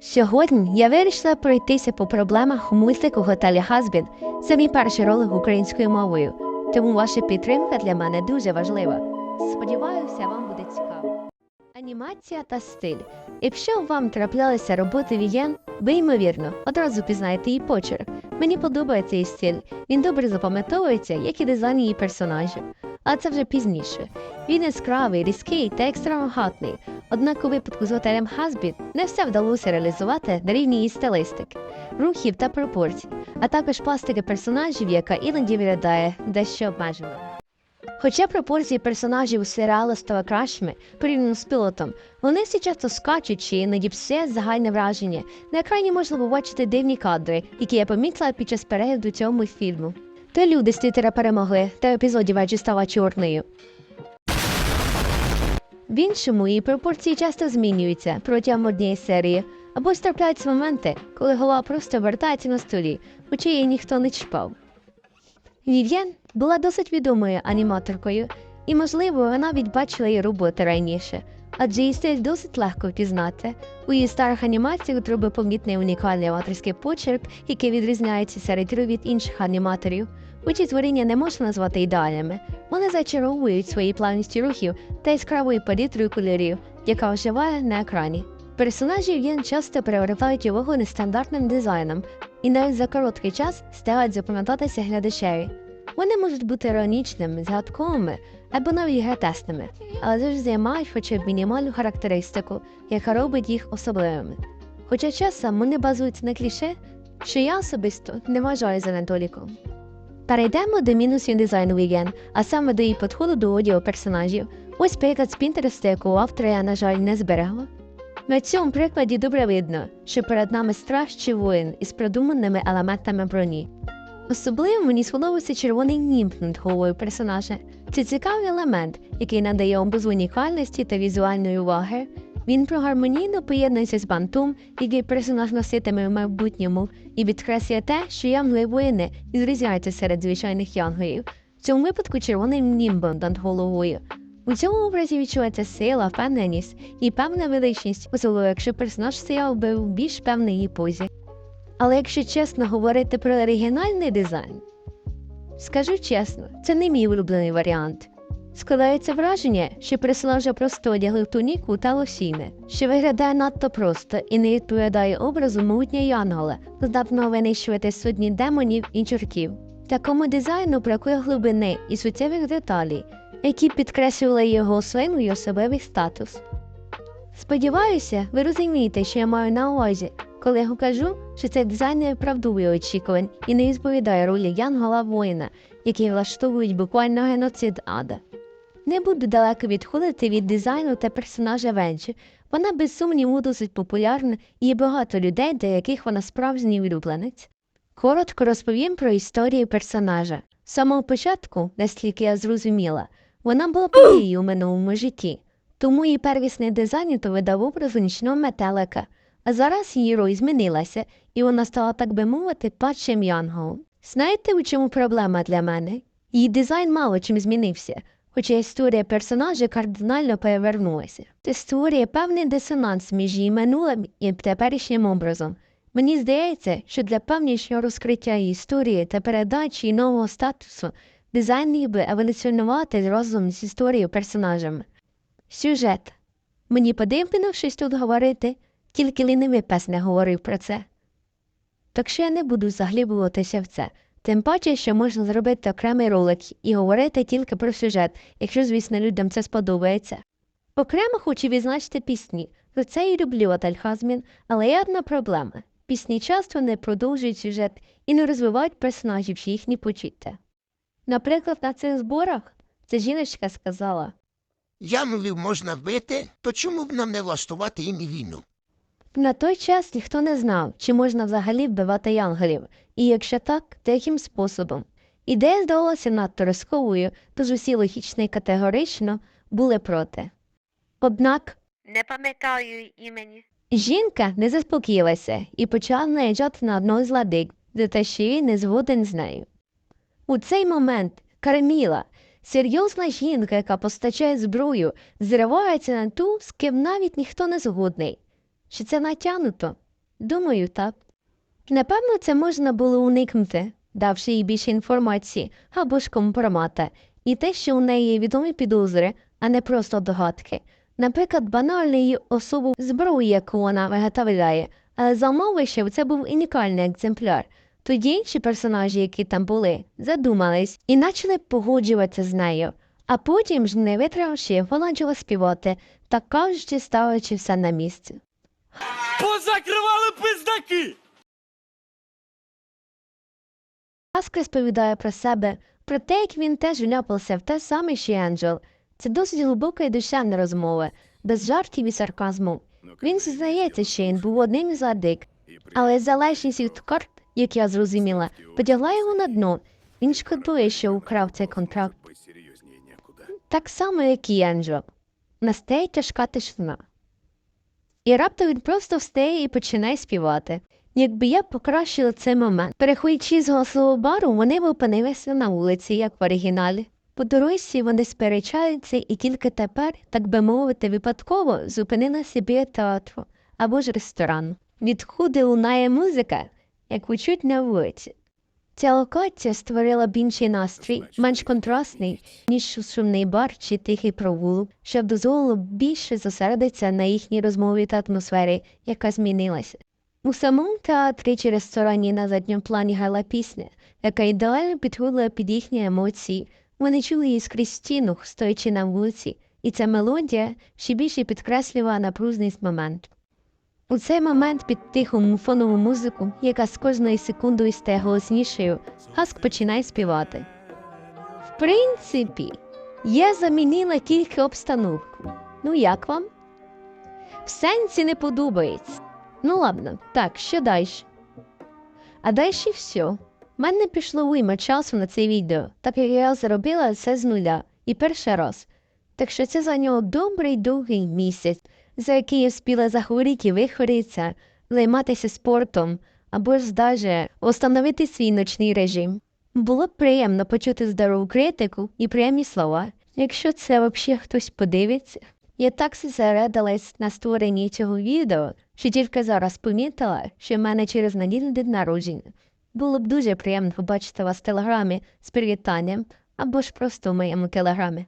Сьогодні я вирішила пройтися по проблемах мультику Готелі Хазбін. Це мій перший ролик українською мовою, тому ваша підтримка для мене дуже важлива. Сподіваюся, вам буде цікаво. Анімація та стиль. Якщо вам траплялися роботи Вієн, ви ймовірно одразу пізнаєте її почерк. Мені подобається її стиль. Він добре запам'ятовується, як і дизайн її персонажів. Але це вже пізніше. Він яскравий, різкий та екстравагантний. Однак у випадку з готелем Хазбін не все вдалося реалізувати на рівні її стилистики, рухів та пропорцій, а також пластики персонажів, яка іноді виглядає дещо обмежено. Хоча пропорції персонажів у серіалу стали кращими порівняно з пілотом, вони всі часто скачуть чи іноді псує загальне враження. На екрані можна побачити дивні кадри, які я помітила під час перегляду цього мультфільму. Та люди з Твіттера перемогли, та епізоді Веджі стала чорною. В іншому її пропорції часто змінюються протягом однієї серії, або ж трапляються моменти, коли голова просто вертається на столі, хоча її ніхто не чіпав. Вів'єн була досить відомою аніматоркою, і, можливо, вона навіть бачила її роботи раніше, адже її стиль досить легко впізнати. У її старих анімаціях треба помітний унікальний авторський почерк, який відрізняється серед від інших аніматорів. Учі творіння не можна назвати ідеальними. Вони зачаровують своєю плавністю рухів та яскравою палітрою кольорів, яка оживає на екрані. Персонажі він часто привертають увагу нестандартним дизайном і навіть за короткий час стають запам'ятатися глядачеві. Вони можуть бути іронічними, згадковими або навіть гратесними, але завжди мають хоча б мінімальну характеристику, яка робить їх особливими. Хоча часом вони базуються на кліше, що я особисто не вважаю за недоліком. Перейдемо до мінусів дизайну Віген, а саме до її підходу до одягу персонажів. Ось приклад з Пінтересту, якого автора я, на жаль, не зберегла. На цьому прикладі добре видно, що перед нами страшний воїн із продуманими елементами броні. Особливо мені сподобався червоний німб над головою персонажа. Це цікавий елемент, який надає образу унікальності та візуальної уваги. Він прогармонійно поєднується з бантом, який персонаж носитиме в майбутньому, і підкреслює те, що янгові воїни відрізняються серед звичайних янголів. В цьому випадку червоним німбом над головою. У цьому образі відчувається сила, впевненість і певна величність, особливо якщо персонаж стояв би в більш певній позі. Але якщо чесно говорити про оригінальний дизайн, скажу чесно, це не мій улюблений варіант. Складається враження, що персонажа просто одягли в туніку та лосіни, що виглядає надто просто і не відповідає образу могутнього Янгола, здатного винищувати сотні демонів і чортів. Такому дизайну бракує глибини і суттєвих деталей, які підкреслювали його силу і особливий статус. Сподіваюся, ви розумієте, що я маю на увазі, коли я кажу, що цей дизайн не виправдовує очікувань і не відповідає ролі Янгола воїна, які влаштовують буквально геноцид ада. Не буду далеко відходити від дизайну та персонажа Венчі. Вона без сумніву досить популярна і є багато людей, для яких вона справжній улюбленець. Коротко розповім про історію персонажа. З самого початку, наскільки я зрозуміла, вона була подією у минулому житті, тому її первісний дизайн то видав образу нічного метелика, а зараз її роль змінилася, і вона стала, так би мовити, падшим янголом. Знаєте, у чому проблема для мене? Її дизайн мало чим змінився, хоча історія персонажа кардинально перевернулася. Створює певний дисонанс між її минулим і теперішнім образом. Мені здається, що для певнішого розкриття історії та передачі нового статусу дизайн би еволюціонувати разом з історією персонажами. Сюжет. Мені подивлено щось тут говорити, тільки лінивий пес не говорив про це. Так що я не буду заглибуватися в це. Тим паче, що можна зробити окремий ролик і говорити тільки про сюжет, якщо, звісно, людям це сподобається. Окремо хочу відзначити пісні. За це і люблю Отель Хазмін, але є одна проблема. Пісні часто не продовжують сюжет і не розвивають персонажів чи їхні почуття. Наприклад, на цих зборах ця жіночка сказала Янголів можна вбити, то чому б нам не влаштувати їм війну? На той час ніхто не знав, чи можна взагалі вбивати янголів, і якщо так, то яким способом. Ідея здавалася надто рисковою, тож усі логічно і категорично були проти. Однак Не пам'ятаю імені. Жінка не заспокоїлася і почала наїжджати на одного з ладик, за те, що він не згоден з нею. У цей момент Карміла, серйозна жінка, яка постачає зброю, зривається на ту, з ким навіть ніхто не згодний. Чи це натягнуто? Думаю, так. Напевно, це можна було уникнути, давши їй більше інформації або ж компромата, і те, що у неї відомі підозри, а не просто догадки. Наприклад, банально її особу зброї, яку вона виготовляє, але за умови, що це був унікальний екземпляр. Тоді інші персонажі, які там були, задумались і почали погоджуватися з нею, а потім ж, не витримавши, вона почала співати, так кажучи, ставячи все на місце. Позакривали пиздаки! Ласка розповідає про себе, про те, як він теж вляпався в те саме, що й Енджел. Це досить глибока і душевна розмова, без жартів і сарказму. Він зізнається, що він був одним із адик, але залежність від карт, як я зрозуміла, потягла його на дно. Він шкодує, що украв цей контракт. Так само, як і Енджел. Настає тяжка тишина. І раптом він просто встає і починає співати. Якби я покращила цей момент. Переходячи з голосового бару, вони б опинилися на вулиці, як в оригіналі. По дорозі вони сперечаються і тільки тепер, так би мовити, випадково зупинилися біля театру або ж ресторану. Відкуди лунає музика, як учуть на вулиці. Ця локація створила б інший настрій, менш контрастний, ніж шумний бар чи тихий провулок, що дозволило більше зосередитися на їхній розмові та атмосфері, яка змінилася. У самому театрі чи ресторані на задньому плані грала пісня, яка ідеально підходила під їхні емоції. Вони чули її скрізь стіну, стоячи на вулиці, і ця мелодія ще більше підкреслювала напруженість моменту. У цей момент під тиху фонову музику, яка з кожною секундою стає голоснішою, Хаск починає співати. В принципі, я замінила тільки обстановку. Ну як вам? В сенсі не подобається. Ну ладно, так, що далі? А далі все. Мене пішло вийма часу на це відео, так як я зробила це з нуля і перший раз. Так що це зайняло добрий довгий місяць, за який я встигла захворіти і вихворитися, займатися спортом або ж даже встановити свій ночний режим. Було б приємно почути здорову критику і приємні слова. Якщо це взагалі хтось подивиться, я так зосередилась на створенні цього відео, що тільки зараз помітила, що в мене через неділю день народження. Було б дуже приємно побачити вас в телеграмі з привітанням або ж просто в моєму телеграмі.